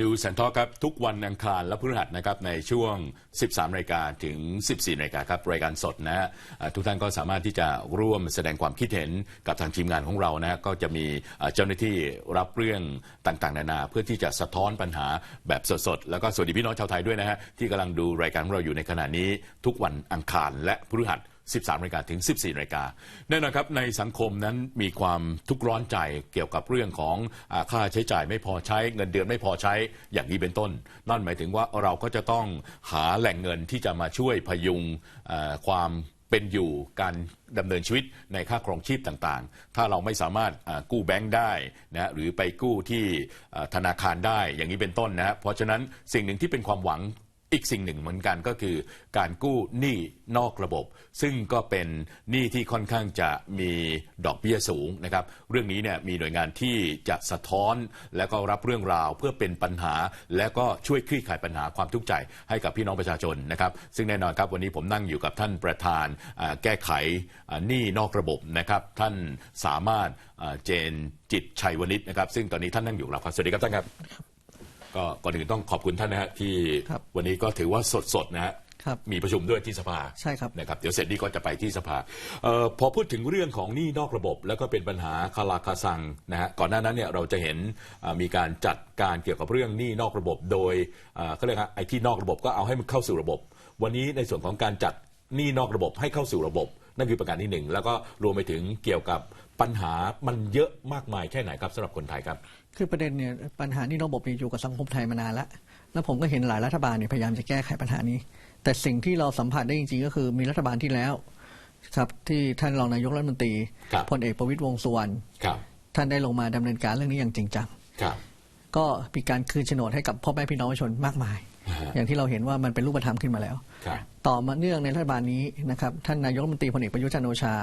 นิวสันทอครับทุกวันอังคารและพฤหัสนะครับในช่วง 13นาฬิกาถึง 14นาฬิกาครับรายการสดนะฮะทุกท่านก็สามารถที่จะร่วมแสดงความคิดเห็นกับทางทีมงานของเรานะฮะก็จะมีเจ้าหน้าที่รับเรื่องต่างๆ นานา เพื่อที่จะสะท้อนปัญหาแบบสดๆ แล้วก็สวัสดีพี่น้องชาวไทยด้วยนะฮะที่กำลังดูรายการของเราอยู่ในขณะนี้ทุกวันอังคารและพฤหัส 13นาฬิกาถึง 14นาฬิกาแน่นอนครับในสังคมนั้นมีความทุกข์ร้อนใจเกี่ยวกับเรื่องของอาค่าใช้จ่ายไม่พอใช้เงินเดือนไม่พอใช้อย่างนี้เป็นต้น นั่นหมายถึงว่าเราก็จะต้องหาแหล่งเงินที่จะมาช่วยพยุงอ่อความเป็นอยู่การดำเนินชีวิตในค่าครองชีพต่างๆ ถ้าเราไม่สามารถอ่ากู้แบงค์ได้นะหรือไปกู้ที่อ่าธนาคารได้อย่างนี้เป็นต้นนะเพราะฉะนั้นสิ่งหนึ่งที่เป็นความหวัง อีกสิ่งหนึ่งเหมือนกันก็คือการกู้หนี้นอกระบบ ซึ่งก็เป็นหนี้ที่ค่อนข้างจะมีดอกเบี้ยสูงนะครับ เรื่องนี้เนี่ยมีหน่วยงานที่จะสะท้อน และก็รับเรื่องราวเพื่อเป็นปัญหา และก็ช่วยคลี่คลายปัญหาความทุกข์ใจให้กับพี่น้องประชาชนนะครับ ซึ่งแน่นอนครับวันนี้ผมนั่งอยู่กับท่านประธานแก้ไขหนี้นอกระบบนะครับ ท่านสามารถเจนจิตชัยวณิชนะครับ ซึ่งตอนนี้ท่านนั่งอยู่กับเราครับสวัสดีครับท่านครับ ก็ก่อนอื่นต้องขอบคุณท่านนะฮะที่ครับวันนี้ก็ถือว่าสดๆนะฮะครับ มีประชุมด้วยที่สภาใช่ครับ นะครับเดี๋ยวเสร็จนี้ก็จะไปที่สภาเออพอพูดถึงเรื่องของหนี้นอกระบบ แล้วก็เป็นปัญหาคาราคาซังนะฮะก่อนหน้านั้นเนี่ยเราจะเห็นอ่ามีการจัดการเกี่ยวกับเรื่องหนี้นอกระบบโดยอ่าเขาเรียกว่าไอ้ที่นอกระบบก็เอาให้มันเข้าสู่ระบบ วันนี้ในส่วนของการจัดหนี้นอกระบบให้เข้าสู่ระบบ นั่นคือประการที่หนึ่งแล้วก็รวมไปถึงเกี่ยวกับปัญหามันเยอะมากมายแค่ไหนครับสำหรับคนไทยครับ คือประเด็นเนี่ยปัญหานี่ระบบเนี่ยอยู่กับสังคมไทยมานานแล้วแล้วผมก็เห็นหลายรัฐบาลเนี่ยพยายามจะแก้ไขปัญหานี้ แต่สิ่งที่เราสัมผัสได้จริงๆ ก็คือมีรัฐบาลที่แล้วครับที่ท่านรองนายกรัฐมนตรีครับ พลเอกประวิตรวงษ์สุวรรณครับท่านได้ลงมาดำเนินการเรื่องนี้อย่างจริงจังครับ ก็มีการคืนโฉนดให้กับพ่อแม่พี่น้องประชาชนมากมาย อ่าฮะอย่างที่เราเห็นว่ามันเป็นรูปธรรมขึ้นมาแล้วครับต่อมาเนื่องในรัฐบาลนี้นะครับท่านนายกรัฐมนตรีพลเอกประยุทธ์จันทร์โอชา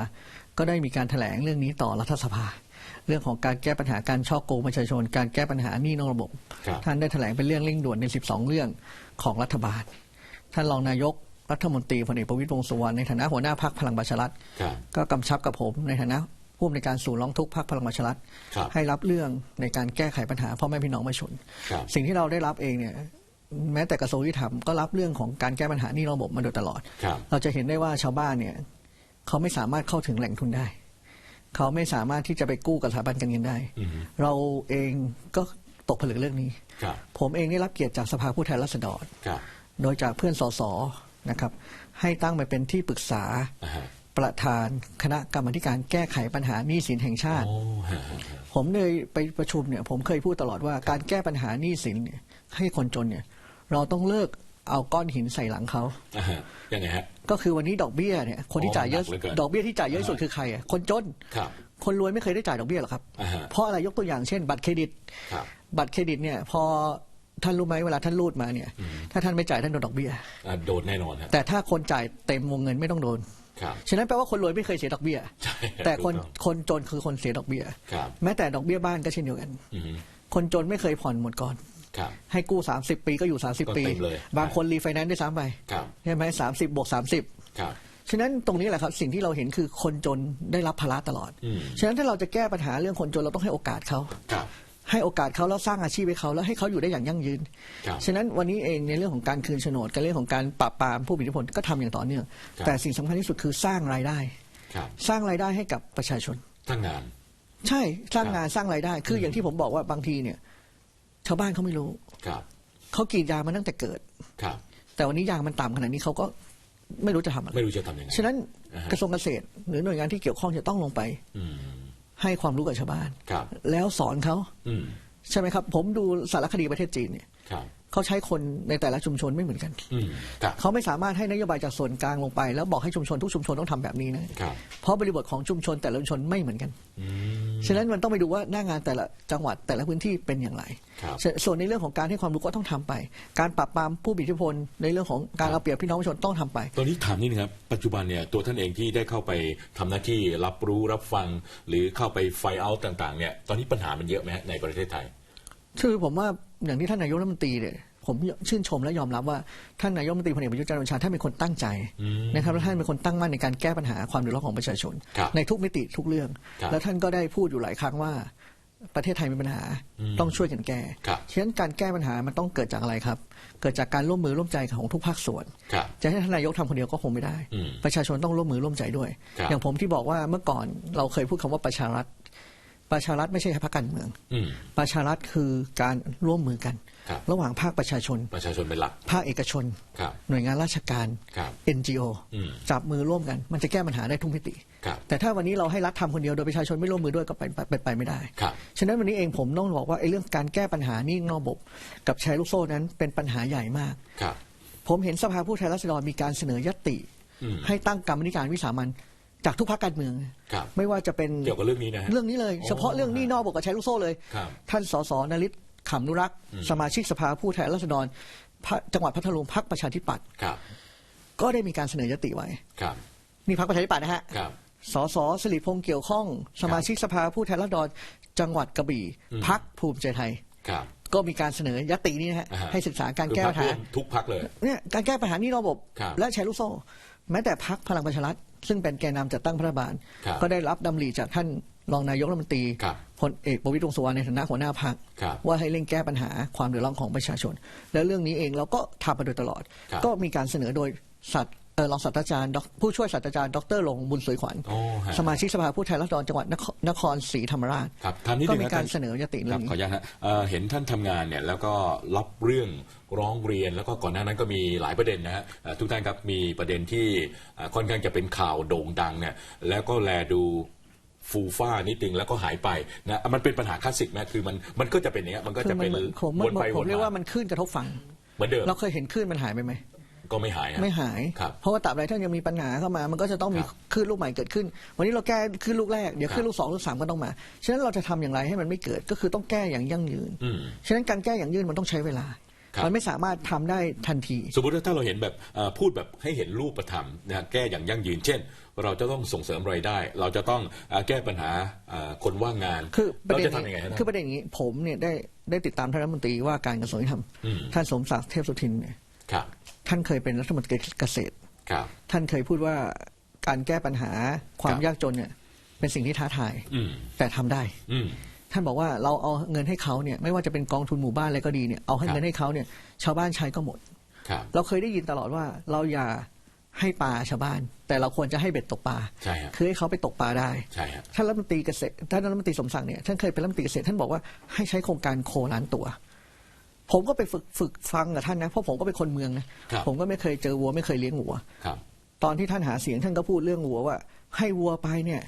ก็ได้มีการแถลงเรื่องนี้ต่อรัฐสภา เรื่องของการแก้ปัญหาการช่อโกงประชาชน การแก้ปัญหาหนี้นอกระบบครับท่านได้แถลงเป็นเรื่องเร่งด่วนใน 12 เรื่องของรัฐบาล ท่านรองนายกรัฐมนตรีพลเอกประวิตรวงษ์สุวรรณในฐานะหัวหน้าพักพลังประชารัฐครับก็กำชับกับผมในฐานะผู้อำนวยการศูนย์ร้องทุกข์พักพลังประชารัฐครับให้รับเรื่องในการแก้ไขปัญหาพ่อแม่พี่น้องประชาชนครับสิ่งที่เราได้รับเองเนี่ย แม้แต่กระทรวงยุติธรรมก็รับเรื่องของการแก้ปัญหาหนี้ระบบมาโดยตลอด ครับเราจะเห็นได้ว่าชาวบ้านเนี่ยเขาไม่สามารถเข้าถึงแหล่งทุนได้ เขาไม่สามารถที่จะไปกู้กับสถาบันการเงินได้ อือฮึเราเองก็ตกผลึกเรื่องนี้ ครับผมเองได้รับเกียรติจากสภาผู้แทนราษฎร ครับโดยจากเพื่อนสสนะครับ ให้ตั้งไปเป็นที่ปรึกษาอ่าฮะประธานคณะกรรมาธิการแก้ไขปัญหาหนี้สินแห่งชาติ โอ้ฮะฮะฮะผมเลยไปประชุมเนี่ยผมเคยพูดตลอดว่าการแก้ปัญหาหนี้สินเนี่ยให้คนจนเนี่ย เราต้องเลิกเอาก้อนหินใส่หลังเขาอ่าฮะยังไงฮะ ก็คือวันนี้ดอกเบี้ยเนี่ยคนที่จ่ายเยอะหนักเหลือเกิน ดอกเบี้ยที่จ่ายเยอะที่สุดคือใครอะคนจน ครับ คนรวยไม่เคยได้จ่ายดอกเบี้ยหรอกครับ อ่าฮะ เพราะอะไรยกตัวอย่างเช่น บัตรเครดิต ครับ บัตรเครดิตเนี่ยพอท่านรู้ไหมเวลาท่านรูดมาเนี่ย ถ้าท่านไม่จ่ายท่านโดนดอกเบี้ย อ่าโดนแน่นอนฮะแต่ถ้าคนจ่ายเต็มวงเงินไม่ต้องโดน ครับฉะนั้นแปลว่าคนรวยไม่เคยเสียดอกเบี้ย ใช่แต่คนถูกต้องคนจนคือคนเสียดอกเบี้ย ครับแม้แต่ดอกเบี้ยบ้านก็เช่นเดียวกัน อือฮึคนจนไม่เคยผ่อนหมดก่อน ครับ ให้กู้ 30 ปีก็อยู่ก็30 ปีเต็มเลย บางคนรีไฟแนนซ์ได้วยซ้ำไปครับ ใช่ไหมสามสิบบวกสามสิบครับ ฉะนั้นตรงนี้แหละครับ สิ่งที่เราเห็นคือคนจนได้รับภาระตลอด อืม ฉะนั้นถ้าเราจะแก้ปัญหาเรื่องคนจนเราต้องให้โอกาสเขา ครับ ให้โอกาสเขาแล้วสร้างอาชีพให้เขาแล้วให้เขาอยู่ได้อย่างยั่งยืน ครับฉะนั้นวันนี้เองในเรื่องของการคืนโฉนดกับเรื่องของการปราบปรามผู้มีอิทธิพลก็ทำอย่างต่อเนื่อง ครับ แต่สิ่งสำคัญที่สุดคือสร้างรายได้ ครับสร้างรายได้ให้กับประชาชนตั้งงาน ใช่สร้างครับงานสร้างรายได้ คืออย่างที่ผมบอกว่าบางทีเนี่ย ชาวบ้านเขาไม่รู้ครับเขากรีดยางมาตั้งแต่เกิดครับ แต่วันนี้ยางมันต่ำขนาดนี้เขาก็ไม่รู้จะทำอะไรไม่รู้จะทำยังไงฉะนั้นอ่าฮะกระทรวงเกษตร หรือหน่วยงานที่เกี่ยวข้องจะต้องลงไปอืมให้ความรู้กับชาวบ้านครับแล้วสอนเขาอืมใช่ไหมครับ ผมดูสารคดีประเทศจีนเนี่ยครับ เขาใช้คนในแต่ละชุมชนไม่เหมือนกัน อืมครับ เขาไม่สามารถให้นโยบายจากส่วนกลางลงไป แล้วบอกให้ชุมชนทุกชุมชนต้องทำแบบนี้นะครับ เพราะบริบทของชุมชนแต่ละชุมชนไม่เหมือนกัน อืม ฉะนั้นมันต้องไปดูว่าหน้างานแต่ละจังหวัดแต่ละพื้นที่เป็นอย่างไร ครับส่วนส่วนในเรื่องของการให้ความรู้ก็ต้องทำไป การปราบปรามผู้มีอิทธิพลในเรื่องของการเอาเปรียบพี่น้องประชาชนต้องทำไป ตอนนี้ถามนิดนึงครับ ปัจจุบันเนี่ยตัวท่านเองที่ได้เข้าไปทำหน้าที่รับรู้รับฟัง หรือเข้าไปไฟเอาต์ต่างๆเนี่ยตอนนี้ปัญหามันเยอะไหมฮะในประเทศไทย คือผมว่าอย่างที่ท่านนายกรัฐมนตรีเนี่ยผมชื่นชมและยอมรับว่าท่านนายกรัฐมนตรีพลเอกประยุทธ์จันทร์โอชาท่านเป็นคนตั้งใจอืมนะครับและท่านเป็นคนตั้งมั่นในการแก้ปัญหาความเดือดร้อนของประชาชนครับในทุกมิติทุกเรื่องครับแล้วท่านก็ได้พูดอยู่หลายครั้งว่าประเทศไทยมีปัญหาอืมต้องช่วยกันแก้ครับฉะนั้นการแก้ปัญหามันต้องเกิดจากอะไรครับ เกิดจากการร่วมมือร่วมใจของทุกภาคส่วนครับจะให้ท่านนายกทำคนเดียวก็คงไม่ได้อืมประชาชนต้องร่วมมือร่วมใจด้วยครับอย่างผมที่บอกว่าเมื่อก่อนเราเคยพูดคำว่าประชารัฐ ประชารัฐไม่ใช่แค่พรรคการเมืองอืมประชารัฐคือการร่วมมือกันครับระหว่างภาคประชาชน ประชาชนเป็นหลัก ภาคเอกชนครับหน่วยงานราชการครับ NGO อืมจับมือร่วมกัน มันจะแก้ปัญหาได้ทุกมิติครับแต่ถ้าวันนี้เราให้รัฐทำคนเดียวโดยประชาชนไม่ร่วมมือด้วยก็ไปไปไปไปไม่ได้ครับฉะนั้นวันนี้เองผมต้องบอกว่าไอ้เรื่องการแก้ปัญหานี่นอกระบบ กับแชร์ลูกโซ่นั้นเป็นปัญหาใหญ่มากครับผมเห็นสภาผู้แทนราษฎรมีการเสนอยติอืมให้ตั้งกรรมธิการวิสามัน จากทุกพรรคการเมือง ครับไม่ว่าจะเป็นเกี่ยวกับเรื่องนี้นะฮะ เรื่องนี้เลยโอ้เฉพาะเรื่องหนี้นอกระบบกับแชร์ลูกโซ่เลย ครับท่านสสนริศขำนุรักษ์สมาชิกสภาผู้แทนราษฎรพรรคจังหวัดพัทลุงพรรคประชาธิปัตย์ครับก็ได้มีการเสนอยติไว้ ครับนี่พรรคประชาธิปัตย์นะฮะ ครับ สสสิริพงษ์เกี่ยวข้อง สมาชิกสภาผู้แทนราษฎรจังหวัดกระบี่อืม พักภูมิใจไทย ครับ ก็มีการเสนอยตินี้นะฮะอ่าฮะ ให้ศึกษาการแก้ปัญหาคือพรรคร่วมทุกพักเลย เนี่ยการแก้ปัญหานี่ระบบ ครับ และแชร์ลูกโซ่ แม้แต่พักพลังประชารัฐ ซึ่งเป็นแกนนำจัดตั้งรัฐบาล ครับก็ได้รับดำริจากท่านรองนายกรัฐมนตรีครับพลเอกประวิตรวงษ์สุวรรณในฐานะหัวหน้าพรรคครับว่าให้เร่งแก้ปัญหาความเดือดร้อนของประชาชน และเรื่องนี้เองเราก็ทำมาโดยตลอด ครับ ก็มีการเสนอโดยสัตว์ เอ่อรองศาสตราจารย์ดอกผู้ช่วยศาสตราจารย์ดรลงบุญสวยขวัญโอ้ฮะสมาชิกสภาผู้แทนราษฎรจังหวัดนครนครศรีธรรมราช ครับถามนิดก็นึงมีนะการท่านเสนอยติคเรื่รัอบงนี้ขออนุญาตฮะเอ่อเห็นท่านทำงานเนี่ยแล้วก็รับเรื่องร้องเรียนแล้วก็ก่อนหน้านั้นก็มีหลายประเด็นนะฮะเอ่อทุกท่านครับมีประเด็นที่เอ่อค่อนข้างจะเป็นข่าวโด่งดังเนี่ยแล้วก็แลดูฟูฟ้านิดนึงแล้วก็หายไปนะมันเป็นปัญหาคลาสสิกนะคือมันมันก็จะเป็นอย่างเงี้ยมันก็คืจะอมัเป็นเหมือนผมวนไปผวมนเรียกว่ามามันขึ้นกระทบฝั่ง เหมือนเดิม เราเคยเห็นคลื่นมันหายไปไหม ก็ไม่หายฮะ ไม่หาย ครับเพราะว่าตราบใดท่านยังมีปัญหาเข้ามา มันก็จะต้องมีครับคลื่นลูกใหม่เกิดขึ้น วันนี้เราแก้คลื่นลูกแรก เดี๋ยวครับคลื่นลูกสองลูกสามก็ต้องมา ฉะนั้นเราจะทำอย่างไรให้มันไม่เกิด ก็คือต้องแก้อย่างยั่งยืน อืมฉะนั้นการแก้อย่างยืนมันต้องใช้เวลา ครับ มันไม่สามารถทำได้ทันที สมมติว่าถ้าเราเห็นแบบเอ่อพูดแบบให้เห็นรูปธรรมนะฮะแก้อย่างยั่งยืน เช่น เราจะต้องส่งเสริมรายได้ เราจะต้องเอ่อแก้ปัญหาเอ่อคนว่างงานคือประเราเด็นจะทำยังไงฮะคือประเด็นอย่างนี้ ผมเนี่ยได้ได้ติดตามท่านรัฐมนตรีว่าการกระทรวงยุติธรรม อืม ท่านสมศักดิ์เทพสุทินเนี่ย ครับ ท่านเคยเป็นรัฐมนตรีเกษตร ครับ ท่านเคยพูดว่าการแก้ปัญหาควาคมรับ ยากจนเนี่ย เป็นสิ่งที่ท้าทาย อืมแต่ทำได้ อืม ท่านบอกว่าเราเอาเงินให้เขาเนี่ยไม่ว่าจะเป็นกองทุนหมู่บ้านอะไรก็ดีเนี่ยเอาให้ครับ เงินให้เขาเนี่ยชาวบ้านใช้ก็หมด ครับ เราเคยได้ยินตลอดว่าเราอย่าให้ปลาชาวบ้าน แต่เราควรจะให้เบ็ดตกปลาใช่ฮะ คือให้เขาไปตกปลาได้ ใช่ฮะ ท่านรัฐมนตรีเกษตรท่านรัฐมนตรีสมศักดิ์เนี่ยท่านเคยเป็นรัฐมนตรีเกษตรท่านบอกว่าให้ใช้โครงการโคล้านตัว ผมก็ไปฝึกฝึกฟังกับท่านนะเพราะผมก็เป็นคนเมืองนะครับ ผมก็ไม่เคยเจอวัวไม่เคยเลี้ยงวัว ครับตอนที่ท่านหาเสียงท่านก็พูดเรื่องวัวว่า ให้วัวไปเนี่ย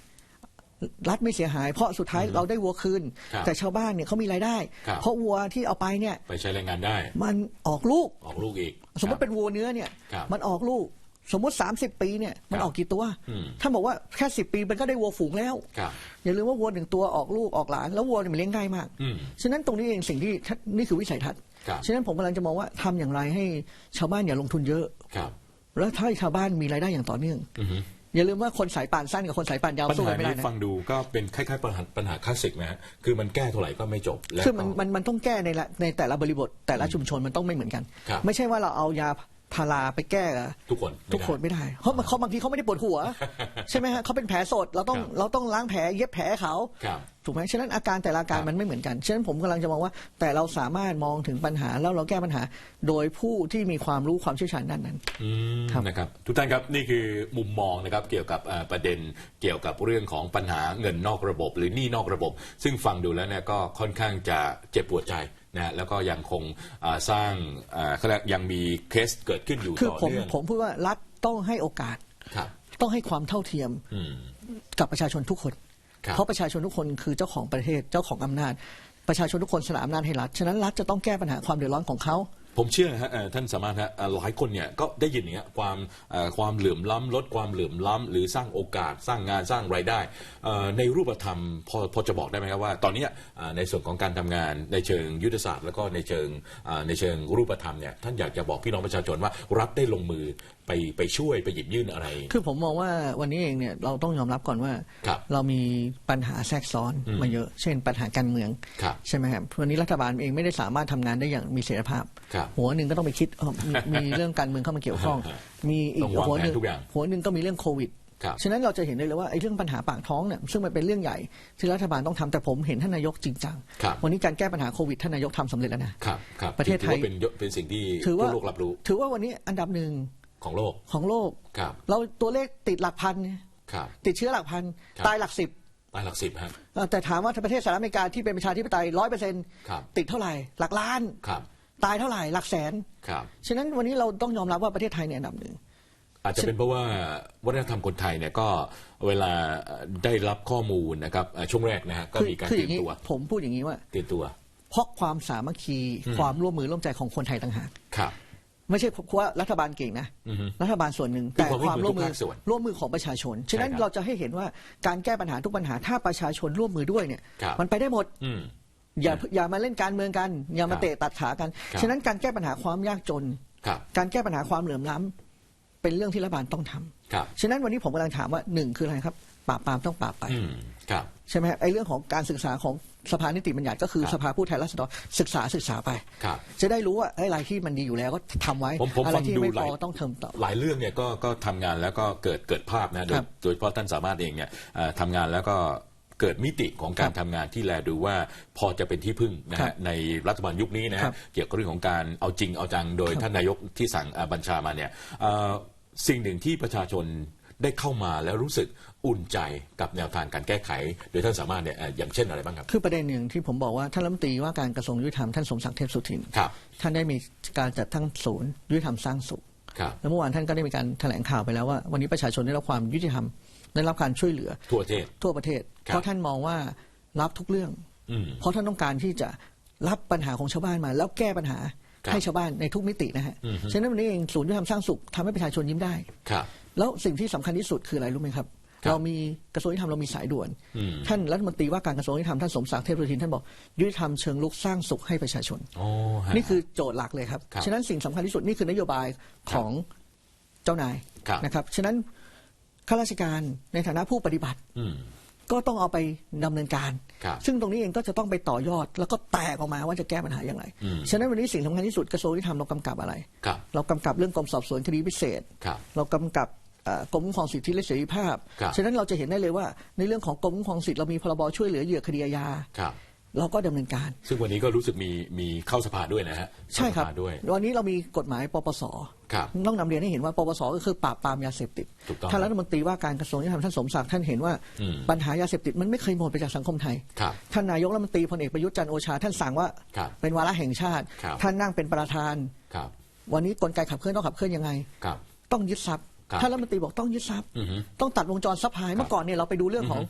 รัฐไม่เสียหาย เพราะสุดท้ายเราได้วัวคืน ครับแต่ชาวบ้านเนี่ยเขามีรายได้ ครับ เพราะวัวที่เอาไปเนี่ย ไปใช้แรงงานได้ มันออกลูก ออกลูกอีกสมมติเป็นวัวเนื้อเนี่ย ครับมันออกลูก สมมติ 30 ปีเนี่ยมันครับออกกี่ตัวอืม ท่านบอกว่าแค่สิปีมันก็ได้วัวฝูงแล้ว ครับ อย่าลืมว่าวัวหนึ่งตัวออกลูกออกหลานแล้ววัวเนี่ยมันเลี้ยงง่ายมาก อืม ฉะนั้นตรงนี้เองสิ่งที่ท่านนี่คือวิสัยทัศน์ ครับฉะนั้นผมกำลังจะมองว่าทำอย่างไรให้ชาวบ้านอย่าลงทุนเยอะ ครับแล้วถ้าชาวบ้านมีรายได้อย่างต่อเนื่อง อือฮึอย่าลืมว่าคนสายป่านสั้นกับคนสายป่านยาวปัญสู้หากันไม่ได้นี้นะฟังดูก็เป็นคล้ายๆปัญหาปัญหาคลาสสิกนะฮะคือมันแก้เท่าไหร่ก็ไม่จบแล้วคือมันก็ มันมันต้องแก้ในละในแต่ละบริบทแต่ละชุมชนมันต้องไม่เหมือนกัน ครับ ไม่ใช่ว่าเราเอายา พาราไปแก้ทุกคนทุกคนไม่ได้ไม่ได้เพราะมันเขาบางทีเขาไม่ได้ปวดหัว ใช่ไหมฮะเขาเป็นแผลสดเราต้องครับเราต้องล้างแผลเย็บแผลให้เขาครับถูกไหมฉะนั้นอาการแต่ละอาการครับ มันไม่เหมือนกันฉะนั้นผมกำลังจะมองว่า แต่เราสามารถมองถึงปัญหาแล้วเราแก้ปัญหา โดยผู้ที่มีความรู้ความเชี่ยวชาญด้านนั้น อืมครับ นะครับทุกท่านครับนี่คือมุมมองนะครับเกี่ยวกับเอ่อประเด็นเกี่ยวกับเรื่องของปัญหาเงินนอกระบบ หรือหนี้นอกระบบ ซึ่งฟังดูแล้วเนี่ยก็ค่อนข้างจะเจ็บปวดใจ นะฮะแล้วก็ยังคงอ่าสร้างอ่าเขาเรียกยังมีเคสเกิดขึ้นอยู่คือต่อผมเนื่องผมพูดว่ารัฐต้องให้โอกาส ครับ ต้องให้ความเท่าเทียมอืม กับประชาชนทุกคน ครับ เพราะประชาชนทุกคนคือเจ้าของประเทศเจ้าของอำนาจ ประชาชนทุกคนสละอำนาจให้รัฐฉะนั้นรัฐจะต้องแก้ปัญหาความเดือดร้อนของเขา ผมเชื่อนะฮะเอ่อท่านสามารถฮะเอ่อหลายคนเนี่ยก็ได้ยินอย่างเงี้ยความเอ่อความเหลื่อมล้ำลดความเหลื่อมล้ำหรือสร้างโอกาสสร้างงานสร้างรายได้เอ่อในรูปธรรมพอพอจะบอกได้ไหมครับว่า ตอนเนี้ยอ่าในส่วนของการทำงานในเชิงยุทธศาสตร์ แล้วก็ในเชิงอ่าในเชิงรูปธรรมเนี่ยท่านอยากจะบอกพี่น้องประชาชนว่ารัฐได้ลงมือไปไปช่วยไปหยิบยื่นอะไร คือผมมองว่าวันนี้เองเนี่ยเราต้องยอมรับก่อนว่า ครับเรามีปัญหาแทรกซ้อนอืม มาเยอะ เช่นปัญหาการเมือง ครับ ใช่ไหมครับวันนี้รัฐบาลเองไม่ได้สามารถทำงานได้อย่างมีเสถียรภาพ ครับหัวหนึ่งก็ต้องไปคิดเอ้อมีมีเรื่องการเมืองเข้ามาเกี่ยวข้อง มีอีกต้องวางหัวหนึ่งแผนทุกอย่างหัวหนึ่งก็มีเรื่องโควิด ครับ ฉะนั้นเราจะเห็นได้เลยว่าไอ้เรื่องปัญหาปากท้องเนี่ยซึ่งมันเป็นเรื่องใหญ่ที่รัฐบาลต้องทำแต่ผมเห็นท่านนายกจริงจังครับ วันนี้การแก้ปัญหาโควิดท่านนายกทำสำเร็จแล้วนะ ครับครับประเทศไทยถือว่าเป็นยเป็นสิ่งที่ถือว่า ทั่วโลกรับรู้ถือว่าวันนี้อันดับหนึ่งของโลกของโลก ครับเราตัวเลขติดหลักพันเนี่ยครับติดเชื้อหลักพันครับตายหลักสิบตายหลักสิบฮะ เอ่อแต่ถามว่าประเทศสหรัฐอเมริกาที่เป็นประชาธิปไตยร้อยเปอร์เซ็นต์ครับ ติดเท่าไหร่หลักล้าน ครับ ตายเท่าไหร่หลักแสน ครับ ฉะนั้นวันนี้เราต้องยอมรับว่าประเทศไทยเนี่ยอันดับหนึ่ง อาจจะเป็นเพราะว่าวัฒนธรรมคนไทยเนี่ยก็เวลาได้รับข้อมูลนะครับเอ่อช่วงแรกนะฮะก็คือมีการคือเตอรียย่ามงนี้ตัวผมพูดอย่างนี้ว่า เตรียมตัว เพราะความสามัคคีความร่วมมือร่วมใจของคนไทยต่างหาก ครับ ไม่ใช่เพราะว่ารัฐบาลเก่งนะ อือฮึรัฐบาลส่วนหนึ่งคือแต่ความความร่ร่ววมมมือมือทุกภาคส่วนร่วมมือของประชาชน ฉะนั้นใช่ครับเราจะให้เห็นว่าการแก้ปัญหาทุกปัญหาถ้าประชาชนร่วมมือด้วยเนี่ย ครับ มันไปได้หมด อืม อย่าอย่ามาเล่นการเมืองกัน อย่าครัมาบเตะตัดขากันครับฉะนั้นการแก้ปัญหาความยากจนครับการแก้ปัญหาความเหลื่อมล้ำเป็นเรื่องที่รัฐบาลต้องทำครับฉะนั้นวันนี้ผมกำลังถามว่าหนึ่งคืออะไรครับปราบปรามต้องปราบไปอืมครับใช่ไหมครับไอ้เรื่องของการศึกษาของสภานิติบัญญัติก็คือครับสภาผู้แทนราษฎรศึกษาศึกษาไปครับจะได้รู้ว่าไอ้อะไรที่มันดีอยู่แล้วก็ทำไว้ผมผมอะไรฟังที่ดูไม่หพลาอยต้องเทิมต่อหลายเรื่องเนี่ยก็ก็ทำงานแล้วก็เกิดเกิดภาพนะโดคยรับโดยเฉพาะท่านสามารถเองเนี่ยเอ่อทำงานแล้วก็ เกิดมิติของการครับทำงานที่แลดูว่าพอจะเป็นที่พึ่งนะครัฮะบในรัฐบาลยุคนี้นะครัฮะบเกี่ยวกับเรื่องของการเอาจริงเอาจังโดยครับท่านนายกที่สั่งอ่าบัญชามาเนี่ยเอ่อสิ่งหนึ่งที่ประชาชนได้เข้ามาแล้วรู้สึกอุ่นใจกับแนวทางการแก้ไข โดยท่านสามารถเนี่ยเอ่ออย่างเช่นอะไรบ้างครับ คือประเด็นหนึ่งที่ผมบอกว่าท่านรัฐมนตรีว่าการกระทรวงยุติธรรมท่านสมศักดิ์เทพสุทินครับท่านได้มีการจัดตั้งศูนย์ยุติธรรมสร้างสุขครับแล้วเมื่อวานท่านก็ได้มีการแถลงข่าวไปแล้วว่าวันนี้ประชาชนได้รับความยุติธรรม ได้รับการช่วยเหลือทั่วประเทศ ทั่วประเทศ ครับ เพราะท่านมองว่ารับทุกเรื่อง อืม เพราะท่านต้องการที่จะรับปัญหาของชาวบ้านมา แล้วแก้ปัญหาครับให้ชาวบ้านในทุกมิตินะฮะอือฮึ ฉะนั้นวันนี้เองศูนย์ยุติธรรมสร้างสุขทำให้ประชาชนยิ้มได้ ครับ แล้วสิ่งที่สำคัญที่สุดคืออะไรรู้ไหมครับ ครับเรามีกระทรวงยุติธรรมเรามีสายด่วน อืม ท่านรัฐมนตรีว่าการกระทรวงยุติธรรมท่านสมศักดิ์เทพสุทินท่านบอกยุติธรรมเชิงลุกสร้างสุขให้ประชาชน โอ้ฮะ นี่คือโจทย์หลักเลยครับ ครับฉะนั้นสิ่งสำคัญที่สุดนี่คือนโยบายของเจ้านายครับ นะครับ ฉะนั้น ข้าราชการในฐานะผู้ปฏิบัติ อืม ก็ต้องเอาไปดำเนินการ ครับซึ่งตรงนี้เองก็จะต้องไปต่อยอด แล้วก็แตกออกมาว่าจะแก้ปัญหาอย่างไร อืม ฉะนั้นวันนี้สิ่งสำคัญที่สุดกระทรวงยุติธรรมเรากำกับอะไร ครับเรากำกับเรื่องกรมสอบสวนคดีพิเศษ ครับ เรากำกับเอ่อกรมคุ้มครองสิทธิและเสรีภาพ ครับ ฉะนั้นเราจะเห็นได้เลยว่า ในเรื่องของกรมคุ้มครองสิทธิเรามีพรบช่วยเหลือเหยื่อคดีอาญาครับ เราก็ดำเนินการ ซึ่งวันนี้ก็รู้สึกมีมีเข้าสภาด้วยนะฮะใช่ครับเข้าสภาด้วย วันนี้เรามีกฎหมายปปส ครับต้องนำเรียนให้เห็นว่าปปสก็คือปราบปรามยาเสพติดถูกต้องท่านรัฐมนตรีว่าการกระทรวงยุติธรรมท่านสมศักดิ์ท่านเห็นว่าอืมปัญหายาเสพติดมันไม่เคยหมดไปจากสังคมไทยครับท่านนายกรัฐมนตรีพลเอกประยุทธ์จันทร์โอชา ท่านสั่งว่าครับเป็นวาระแห่งชาติครับท่านนั่งเป็นประธานครับวันนี้กลไกขับเคลื่อนต้องขับเคลื่อนยังไงครับต้องยึดทรัพย์ครับท่านรัฐมนตรีบอกต้องยึดทรัพย์อือฮึต้องตัดวงจรซัพพลายเมื่อก่อนเนี่ยเราไปดูเรื่องของ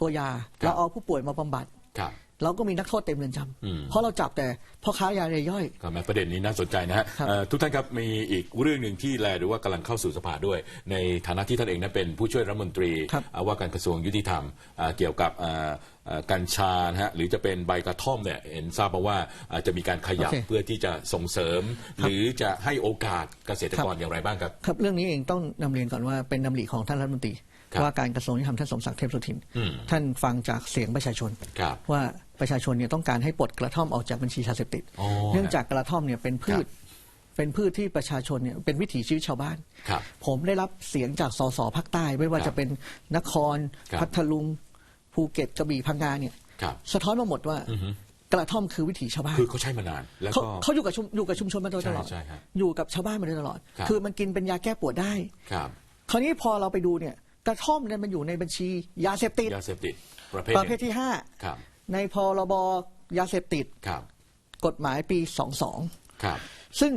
ตัวยาครับเราเอาผู้ป่วยมาบำบัดครับ เราก็มีนักโทษเต็มเรือนจอืมำเพราะเราจับแต่พ่อค้ายารายย่อยก็แม้ประเด็นนี้น่าสนใจนะฮะครับเอ่อทุกท่านครับมีอีกเรื่องหนึ่งที่แลหรือว่ากำลังเข้าสู่สภาด้วย ในฐานะที่ท่านเองนั้นเป็นผู้ช่วยรัฐมนตรีครับอ่าว่าการกระทรวงยุติธรรมอ่าเกี่ยวกับอ่าอ่ากัญชานะฮะหรือจะเป็นใบกระท่อมเนี่ยเห็นทราบมาว่าอ่าจะมีการขยับโอเคเพื่อที่จะส่งเสริม หรือจะให้โอกาสเกษตรกรอย่างไรบ้างครับครับ เรื่องนี้เองต้องนำเรียนก่อนว่าเป็นดำริของท่านรัฐมนตรีครับ ว่าการกระทรวงยุติธรรมท่านสมศักดิ์เทพสุทินอืมท่านฟังจากเสียงประชาชนครับว่าประชาชนเนี่ยต้องการให้ปลดกระท่อมออกจากบัญชียาเสพติดอ๋อเนื่องจากกระท่อมเนี่ยเป็นพืชครับเป็นพืชที่ประชาชนเนี่ยเป็นวิถีชีวิตชาวบ้านครับผมได้รับเสียงจากสสภาคใต้ไม่ว่าครับจะเป็นนครครับพัทลุง ภูเก็ตกระบี่พังงาเนี่ยครับสะท้อนมาหมดว่าอือฮึกระท่อมคือวิถีชาวบ้านคือเขาใช้มานานแล้วเขาก็เขาอยู่กับชุมอยู่กับชุมชนมาโดยตลอดใช่ใช่ครับอยู่กับชาวบ้านมาโดยตลอดครับคือมันกินเป็นยาแก้ปวดได้ครับคราวนี้พอเราไปดูเนี่ย กระท่อมเนี่ยมันอยู่ในบัญชียาเสพติด ยาเสพติด ประเภทประหเภนึ่ทงที่ห้าครับในพรบยาเสพติด ครับกฎหมายปีครับ22ซึ่ง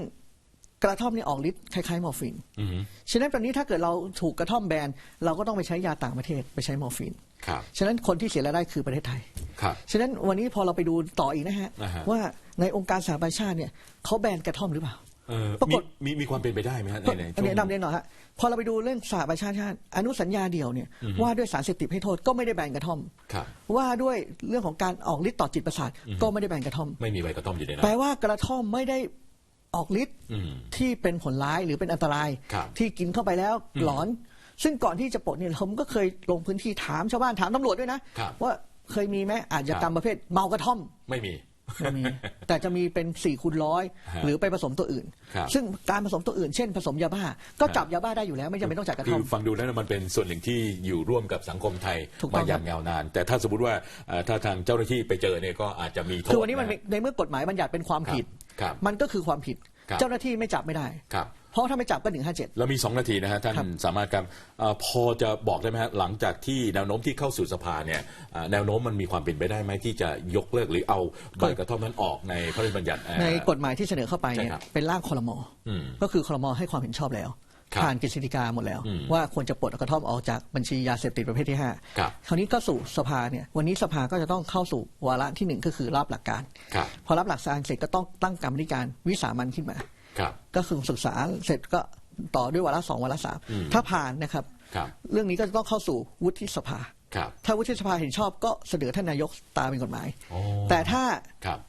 กระท่อมเนี่ยออกฤทธิ์คล้ายๆมอร์ฟีนอือฮึฉะนั้นตอนนี้ถ้าเกิดเราถูกกระท่อมแบนเราก็ต้องไปใช้ยาต่างประเทศไปใช้มอร์ฟีนครับฉะนั้นคนที่เสียรายได้คือประเทศไทย ครับ ฉะนั้นวันนี้พอเราไปดูต่ออีกนะฮะ อ่าฮะ ว่าในองค์การสหประชาชาติเนี่ยเขาแบนกระท่อมหรือเปล่า เอ่อปรากฏมีมีมีความเป็นไปได้ไหมฮะในในอันช่วนี้งนำเรียนหน่อยฮะพอเราไปดูเรื่องสหประชาชาติ อนุสัญญาเดียวเนี่ยว่าด้วยสารเสพติดให้โทษก็ไม่ได้แบนกระท่อม ครับ ว่าด้วยเรื่องของการออกฤทธิ์ต่อจิตประสาทก็ไม่ได้แบนกระท่อม ไม่มีใบกระท่อมอยู่ในนั้แปลนว่ากระท่อมไม่ได้ออกฤทธิ์อืม ที่เป็นผลร้ายหรือเป็นอันตราย ครับที่กินเข้าไปแล้วหลอน ซึ่งก่อนที่จะปลดเนี่ยผมก็เคยลงพื้นที่ถามชาวบ้านถามตำรวจด้วยนะ ครับว่าเคยมีไหมอาชญากรรมประเภทเมากระท่อม ไม่มี ไม่มี แต่จะมีเป็น4คูณร้อยฮะหรือไปผสมตัวอื่น ครับซึ่งการผสมตัวอื่นเช่นผสมยาบ้า ก็จับยาบ้าได้อยู่แล้วไม่จำเป็นต้องจับกระคืท่ออม ฟังดูแล้วมันเป็นส่วนหนึ่งที่อยู่ร่วมกับสังคมไทยถูกต้มาอง อย่างครับยาวนาน แต่ถ้าสมมติว่าเอ่อถ้าทางเจ้าหน้าที่ไปเจอเนี่ยก็อาจจะมีโทษคือวันนี้มันนะในเมื่อกฎหมายบัญญัติเป็นความผิด ครับ มันก็คือความผิด ครับ เจ้าหน้าที่ไม่จับไม่ได้ ครับ เพราะถ้าไม่จับก็หนึ่งห้าเจ็ดเรามี 2 นาทีนะฮะ ท่านครับสามารถครับเอ่อพอจะบอกได้ไหมฮะ หลังจากที่แนวโน้มที่เข้าสู่สภาเนี่ยเอ่อแนวโน้มมันมีความเป็นไปได้ไหมที่จะยกเลิกหรือเอาใบกระท่อมนั้นออกในพระราชบัญญัติเอ่อ ในกฎหมายที่เสนอเข้าไปเนี่ยใช่ครับเป็นร่างคอรมออืมก็คือคอรมอให้ความเห็นชอบแล้ว ครับผ่านกฤษฎีกาหมดแล้ว อืมว่าควรจะปลดกระท่อมออกจากบัญชียาเสพติดประเภทที่ห้าครับคราวนี้ก็สู่สภาเนี่ยวันนี้สภาก็จะต้องเข้าสู่วาระที่หนึ่งก็คือรับหลักการ ครับ พอรับหลักการเสร็จก็ต้องตั้งกรรมธิการวิสามันขึ้นมา ครับก็คือศึกษาเสร็จก็ต่อด้วยวาระสองวาระสามอืมถ้าผ่านนะครับ ครับ เรื่องนี้ก็จะต้องเข้าสู่วุฒิสภา ครับ ถ้าวุฒิสภาเห็นชอบก็เสนอท่านนายกตามเป็นกฎหมายโอ้แต่ถ้าครับ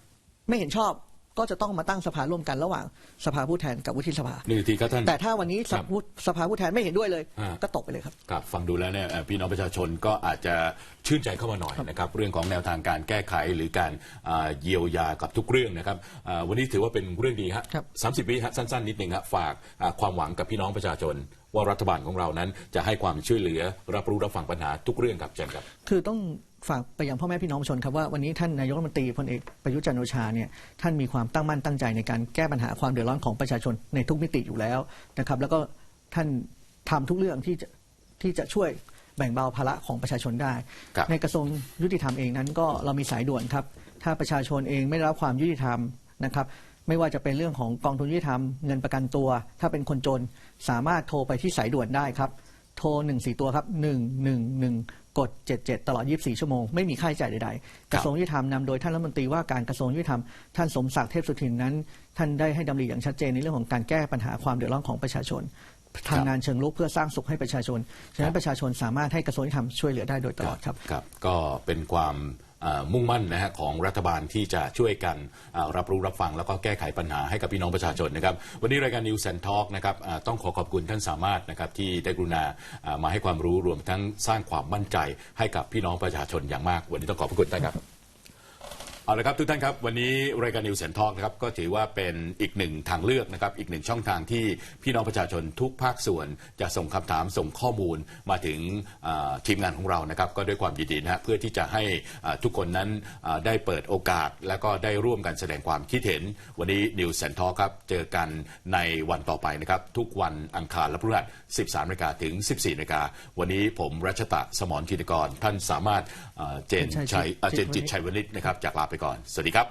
ไม่เห็นชอบ ก็จะต้องมาตั้งสภาร่วมกันระหว่างสภาผู้แทนกับวุฒิสภาหนึ่งนาทีครับท่าน แต่ถ้าวันนี้ครับสภาสภาผู้แทนไม่เห็นด้วยเลย อ่า ก็ตกไปเลยครับ ครับฟังดูแล้วเนี่ยเอ่อพี่น้องประชาชนก็อาจจะชื่นใจเข้ามาหน่อยนะครับเรื่องของแนวทางการแก้ไขหรือการอ่าเยียวยากับทุกเรื่องนะครับอ่าวันนี้ถือว่าเป็นเรื่องดีฮะครับสามสิบวิฮะสั้นๆนิดหนึ่งฮะฝากอ่าความหวังกับพี่น้องประชาชน ว่ารัฐบาลของเรานั้นจะให้ความช่วยเหลือรับรู้รับฟังปัญหาทุกเรื่องครับเชิญครับ คือต้อง ฝากไปยังพ่อแม่พี่น้องประชาชนครับว่าวันนี้ท่านนายกรัฐมนตรีพลเอกประยุทธ์จันทร์โอชาเนี่ยท่านมีความตั้งมั่นตั้งใจในการแก้ปัญหาความเดือดร้อนของประชาชนในทุกมิติอยู่แล้วนะครับ แล้วก็ท่านทำทุกเรื่องที่จะที่จะช่วยแบ่งเบาภาระของประชาชนได้ครับในกระทรวงยุติธรรมเองนั้นก็เรามีสายด่วนครับ ถ้าประชาชนเองไม่ได้รับความยุติธรรมนะครับไม่ว่าจะเป็นเรื่องของกองทุนยุติธรรมเงินประกันตัว ถ้าเป็นคนจนสามารถโทรไปที่สายด่วนได้ครับ โทร 14 ตัวครับ 111 กด77 ตลอด 24 ชั่วโมง ไม่มีค่าใช้จ่ายใดๆ กระทรวงยุติธรรมนำโดยท่านรัฐมนตรีว่าการกระทรวงยุติธรรม ท่านสมศักดิ์เทพสุทินนั้น ท่านได้ให้ดำริอย่างชัดเจนในเรื่องของการแก้ปัญหาความเดือดร้อนของประชาชนทำงานเชิงลุกเพื่อสร้างสุขให้ประชาชน ฉะนั้นประชาชนสามารถให้กระทรวงยุติธรรมช่วยเหลือได้โดยตลอดครับ ครับ ก็เป็นความอ่า มุ่งมั่นนะฮะของรัฐบาลที่จะช่วยกันรับรู้รับฟังแล้วก็แก้ไขปัญหาให้กับพี่น้องประชาชนนะครับวันนี้รายการ News and Talk นะครับต้องขอขอบคุณท่านสามารถนะครับที่ได้กรุณาอ่ามาให้ความรู้รวมทั้งสร้างความมั่นใจให้กับพี่น้องประชาชนอย่างมาก วันนี้ต้องขอบพระคุณท่านครับ เอาละครับทุกท่านครับวันนี้รายการนิวเซนทอกนะครับก็ถือว่าเป็นอีกหนึ่งทางเลือกนะครับอีกหนึ่งช่องทางที่พี่น้องประชาชนทุกภาคส่วน จะส่งคำถามส่งข้อมูลมาถึงอ่าทีมงานของเรานะครับก็ด้วยความยินดีนะฮะเพื่อที่จะให้อ่าทุกคนนั้นอ่าได้เปิดโอกาส แล้วก็ได้ร่วมกันแสดงความคิดเห็น วันนี้นิวเซนทอกครับเจอกันในวันต่อไปนะครับทุกวันอังคารและพฤหัส13นาฬิกาถึง 14นาฬิกาวันนี้ผมรัชตะสมรธินกร ท่านสามารถอ่าเจนชัยอ่าเจนจิตชัยวณิชนะครับจากลาไปก่อน สวัสดีครับ